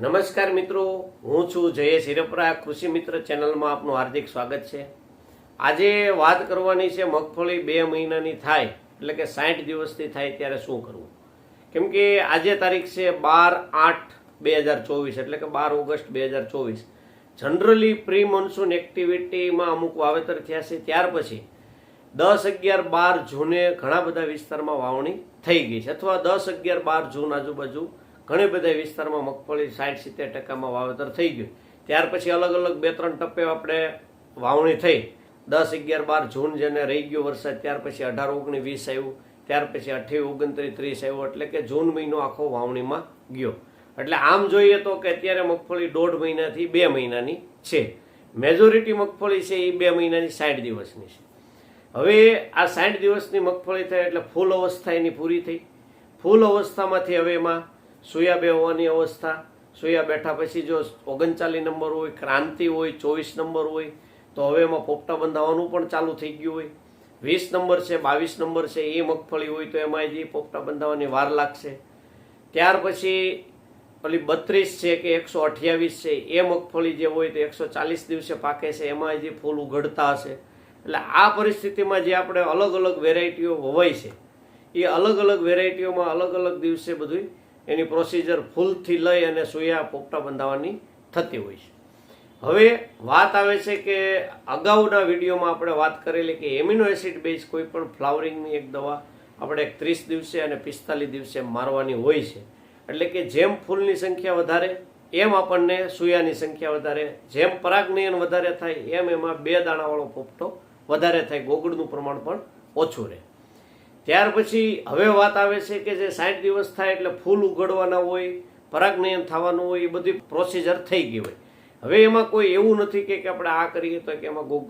નમસ્કાર મિત્રો, હું છું જયેશ હિરપરા, કૃષિ મિત્ર ચેનલમાં આપનું હાર્દિક સ્વાગત છે. આજે વાત કરવાની છે મગફળી બે મહિનાની થાય, એટલે કે સાઠ દિવસથી થાય, ત્યારે શું કરવું? કેમ કે આજે તારીખ છે બાર આઠ બે હજાર ચોવીસ, એટલે કે બાર ઓગસ્ટ બે હજાર ચોવીસ. જનરલી પ્રી મોન્સૂન એક્ટિવિટીમાં અમુક વાવેતર થયા છે, ત્યાર પછી દસ અગિયાર બાર જૂને ઘણા બધા વિસ્તારમાં વાવણી થઈ ગઈ છે, અથવા દસ અગિયાર બાર જૂન આજુબાજુ ઘણી બધા વિસ્તારમાં મગફળી સાઠ સિત્તેર ટકામાં વાવેતર થઈ ગયું. ત્યાર પછી અલગ અલગ બે ત્રણ ટપ્પે આપણે વાવણી થઈ. દસ અગિયાર બાર જૂન જેને રહી ગયો વરસાદ, ત્યાર પછી અઢાર ઓગણી વીસ આવ્યું. ત્યાર પછી અઠ્યાવીસ ઓગણત્રીસ ત્રીસ આવ્યું, એટલે કે જૂન મહિનો આખો વાવણીમાં ગયો. એટલે આમ જોઈએ તો કે અત્યારે મગફળી દોઢ મહિનાથી બે મહિનાની છે. મેજોરિટી મગફળી છે એ બે મહિનાની સાઠ દિવસની છે. હવે આ સાઠ દિવસની મગફળી થઈ એટલે ફૂલ અવસ્થા એની પૂરી થઈ. ફૂલ અવસ્થામાંથી હવે એમાં સોયા બે હોવાની અવસ્થા. સોયા બેઠા પછી જો ઓગણચાલીસ નંબર હોય, ક્રાંતિ હોય, ચોવીસ નંબર હોય, તો હવે એમાં પોપટા બંધાવવાનું પણ ચાલુ થઈ ગયું હોય. વીસ નંબર છે, બાવીસ નંબર છે, એ મગફળી હોય તો એમાં હજી પોપટા બંધાવવાની વાર લાગશે. ત્યાર પછી ઓલી બત્રીસ છે કે એકસો અઠ્યાવીસ છે, એ મગફળી જે હોય તો એકસો ચાલીસ દિવસે પાકે છે, એમાં હજી ફૂલ ઉઘડતા હશે. એટલે આ પરિસ્થિતિમાં જે આપણે અલગ અલગ વેરાયટીઓ વવાય છે, એ અલગ અલગ વેરાયટીઓમાં અલગ અલગ દિવસે બધું એની પ્રોસિજર ફૂલથી લઈ અને સુયા પોપટા બંધાવવાની થતી હોય છે. હવે વાત આવે છે કે અગાઉના વિડીયોમાં આપણે વાત કરેલી કે એમિનો એસિડ બેઝ કોઈ પણ ફ્લાવરિંગની એક દવા આપણે ત્રીસ દિવસે અને પિસ્તાલીસ દિવસે મારવાની હોય છે. એટલે કે જેમ ફૂલની સંખ્યા વધારે, એમ આપણને સુયાની સંખ્યા વધારે, જેમ પરાગનયન વધારે થાય, એમ એમાં બે દાણાવાળો પોપટો વધારે થાય. ગોગળનું પ્રમાણ પણ ઓછું રહે. ત્યાર પછી હવે વાત આવે છે કે જે સાઠ દિવસ થાય એટલે ફૂલ ઉગડવાના હોય પરાગનયન થવાનું હોય, એ બધી પ્રોસીજર થઈ ગઈ હોય. હવે એમાં કોઈ એવું નથી કે આપણે આ કરીએ તો કે એમાં ગોગ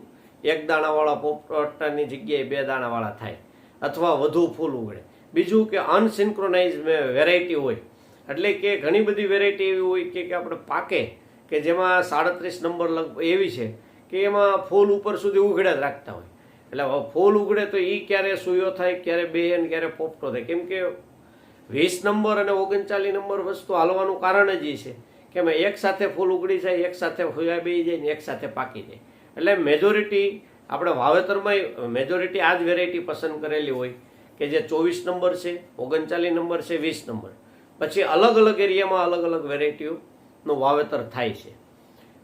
એક દાણાવાળા પોપટાની જગ્યાએ બે દાણાવાળા થાય, અથવા વધુ ફૂલ ઉગડે બીજું કે અનસિન્ક્રોનાઇઝ વેરાયટી હોય. એટલે કે ઘણી બધી વેરાયટી એવી હોય કે આપણે પાકે, કે જેમાં સાડત્રીસ નંબર લગભગ એવી છે કે એમાં ફૂલ ઉપર સુધી ઉઘડ્યા જ રાખતા હોય. એટલે ફૂલ ઉગડે તો એ ક્યારે સૂયો થાય, ક્યારે બે અને ક્યારે પોપટો થાય. કેમ કે વીસ નંબર અને ઓગણચાલીસ નંબર વસ્તુ હાલવાનું કારણ જ એ છે કે એક સાથે ફૂલ ઉગડી જાય, એક સાથે ફૂયા બે જાય ને એક સાથે પાકી જાય. એટલે મેજોરિટી આપણે વાવેતરમાં મેજોરિટી આ જ વેરાયટી પસંદ કરેલી હોય કે જે ચોવીસ નંબર છે, ઓગણચાલીસ નંબર છે, વીસ નંબર. પછી અલગ અલગ એરિયામાં અલગ અલગ વેરાયટીઓનું વાવેતર થાય છે.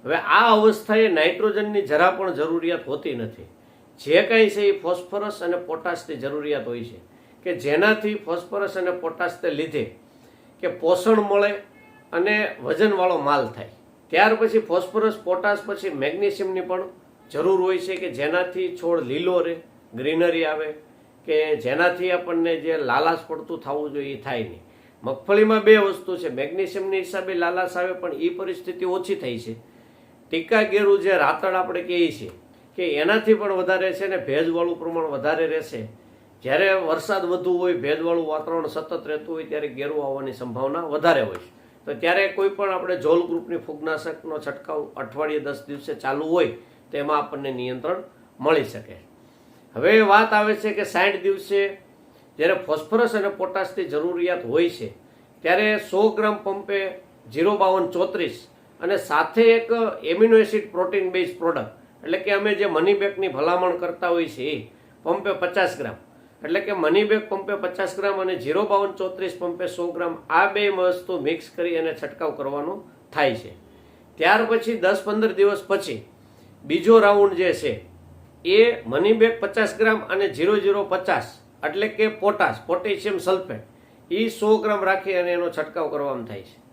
હવે આ અવસ્થાએ નાઇટ્રોજનની જરા પણ જરૂરિયાત હોતી નથી. જે કાંઈ છે એ ફોસ્ફરસ અને પોટાશની જરૂરિયાત હોય છે. કે જેનાથી ફોસ્ફરસ અને પોટાશને લીધે કે પોષણ મળે અને વજનવાળો માલ થાય. ત્યાર પછી ફોસ્ફરસ, પોટાશ પછી મેગ્નેશિયમની પણ જરૂર હોય છે કે જેનાથી છોડ લીલો રહે, ગ્રીનરી આવે, કે જેનાથી આપણને જે લાલાશ પડતું થવું જોઈએ એ થાય નહીં. મગફળીમાં બે વસ્તુ છે. મેગ્નેશિયમની હિસાબે લાલાશ આવે પણ એ પરિસ્થિતિ ઓછી થઈ છે. ટીકા ગેરું જે રાતળ આપણે કહીએ છીએ કે એનાથી પણ વધારે છે ને ભેજવાળું પ્રમાણ વધારે રહેશે. જ્યારે વરસાદ વધુ હોય, ભેજવાળું વાતાવરણ સતત રહેતું હોય, ત્યારે ગેરું આવવાની સંભાવના વધારે હોય તો ત્યારે કોઈ પણ આપણે જોલ ગ્રુપની ફૂગનાશકનો છંટકાવ અઠવાડિયે દસ દિવસે ચાલુ હોય, તો એમાં આપણને નિયંત્રણ મળી શકે. હવે વાત આવે છે કે સાઠ દિવસે જ્યારે ફોસ્ફરસ અને પોટાશની જરૂરિયાત હોય છે, ત્યારે સો ગ્રામ પંપે ઝીરો બાવન ચોત્રીસ અને સાથે એક amino acid protein base product એટલે કે અમે જે મની બેગની ભલામણ કરતા હોઈએ છીએ પંપે પચાસ ગ્રામ. એટલે કે મની બેગ પંપે પચાસ ગ્રામ અને ઝીરો બાવન ચોત્રીસ પંપે સો ગ્રામ, આ બે વસ્તુ મિક્સ કરી અને છંટકાવ કરવાનો થાય છે. ત્યાર પછી દસ પંદર દિવસ પછી બીજો રાઉન્ડ જે છે, એ મની બેગ પચાસ ગ્રામ અને જીરો જીરો પચાસ, એટલે કે પોટાશ પોટેશિયમ સલ્ફેટ એ સો ગ્રામ રાખી અને એનો છંટકાવ કરવામાં થાય છે.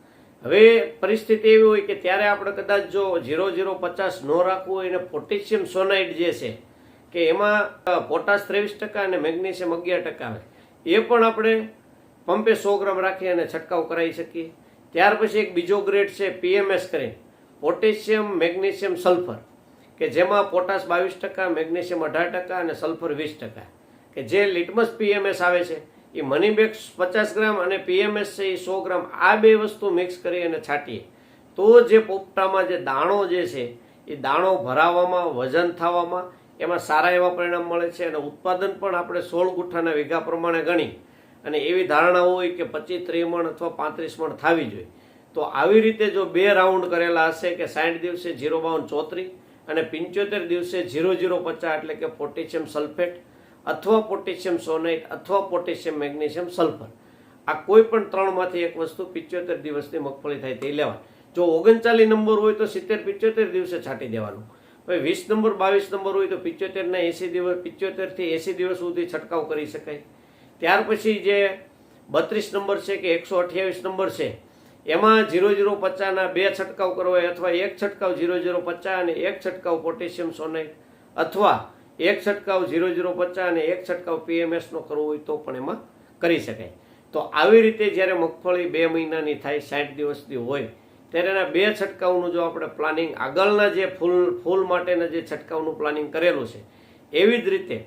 હવે પરિસ્થિતિ એવી હોય કે ત્યારે આપણે કદાચ જો ઝીરો ઝીરો પચાસ ન રાખવું હોય અને પોટેશિયમ સોનાઇડ જે છે, કે એમાં પોટાશ ત્રેવીસ ટકા અને મેગ્નેશિયમ અગિયાર ટકા આવે. એ પણ આપણે પંપે સો ગ્રામ રાખી અને છંટકાવ કરાવી શકીએ. ત્યાર પછી એક બીજો ગ્રેડ છે પીએમએસ કરીને. Potassium, magnesium, sulphur. કે જેમાં પોટાશ બાવીસ ટકા, મેગ્નેશિયમ અઢાર ટકા અને સલ્ફર વીસ ટકા. કે જે લિટમસ પીએમએસ આવે છે એ મની બેગ પચાસ ગ્રામ અને પીએમએસ છે એ સો ગ્રામ. આ બે વસ્તુ મિક્સ કરી અને છાંટીએ. તો જે પોપટામાં જે દાણો જે છે, એ દાણો ભરાવામાં, વજન થવામાં, એમાં સારા એવા પરિણામ મળે છે અને ઉત્પાદન પણ આપણે સોળ ગુઠ્ઠાના વીઘા પ્રમાણે ગણી. અને એવી ધારણા હોય કે પચીસ ત્રીસ મણ અથવા પાંત્રીસ મણ થવી જોઈએ. તો આવી રીતે જો બે રાઉન્ડ કરેલા હશે કે સાઠ દિવસે જીરો બાવન ચોત્રીસ અને પંચોતેર દિવસે જીરો જીરો પચાસ એટલે કે પોટેશિયમ સલ્ફેટ અથવા પોટેશિયમ સોનાઇટ અથવા પોટેશિયમ મેગ્નેશિયમ સલ્ફર. આ કોઈ પણ ત્રણમાંથી એક વસ્તુ પિત્યોતેર દિવસની મગફળી થાય તે લેવા. જો ઓગણચાલીસ નંબર હોય તો સિત્તેર પિત્યોતેર દિવસે છાંટી દેવાનું. ભાઈ વીસ નંબર, બાવીસ નંબર હોય તો પિત્યોતેરના એંસી દિવસ પિત્યોતેરથી એંસી દિવસ સુધી છંટકાવ કરી શકાય. ત્યાર પછી જે બત્રીસ નંબર છે કે એકસો અઠ્યાવીસ નંબર છે, એમાં જીરો જીરો પચાસના બે છંટકાવ કરવા અથવા એક છંટકાવ ઝીરો ઝીરો પચાસ અને એક છંટકાવ પોટેશિયમ સોનાઇટ અથવા એક છંટકાવ ઝીરો ઝીરો પચાસ અને એક છંટકાવ પીએમએસનો કરવો હોય તો પણ એમાં કરી શકાય. તો આવી રીતે જ્યારે મગફળી બે મહિનાની થાય, સાઠ દિવસની હોય, ત્યારે એના બે છંટકાવનું જો આપણે પ્લાનિંગ આગળના જે ફૂલ ફૂલ માટેના જે છંટકાવનું પ્લાનિંગ કરેલું છે, એવી જ રીતે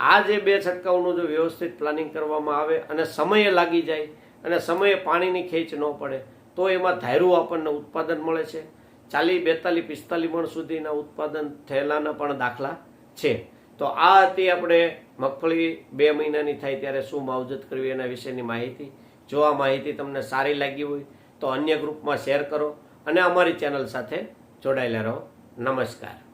આ જે બે છંટકાવનું જો વ્યવસ્થિત પ્લાનિંગ કરવામાં આવે અને સમયે લાગી જાય અને સમયે પાણીની ખેંચ ન પડે, તો એમાં ધાર્યું આપણને ઉત્પાદન મળે છે. ચાલી બેતાલીસ પિસ્તાલીસ મણ સુધીના ઉત્પાદન થયેલાના પણ દાખલા છે. તો આ હતી આપણે મગફળી બે મહિનાની થાય ત્યારે શું માવજત કરવી એના વિશેની માહિતી. જો આ માહિતી તમને સારી લાગી હોય, તો અન્ય ગ્રુપમાં શેર કરો અને અમારી ચેનલ સાથે જોડાયેલા રહો. નમસ્કાર.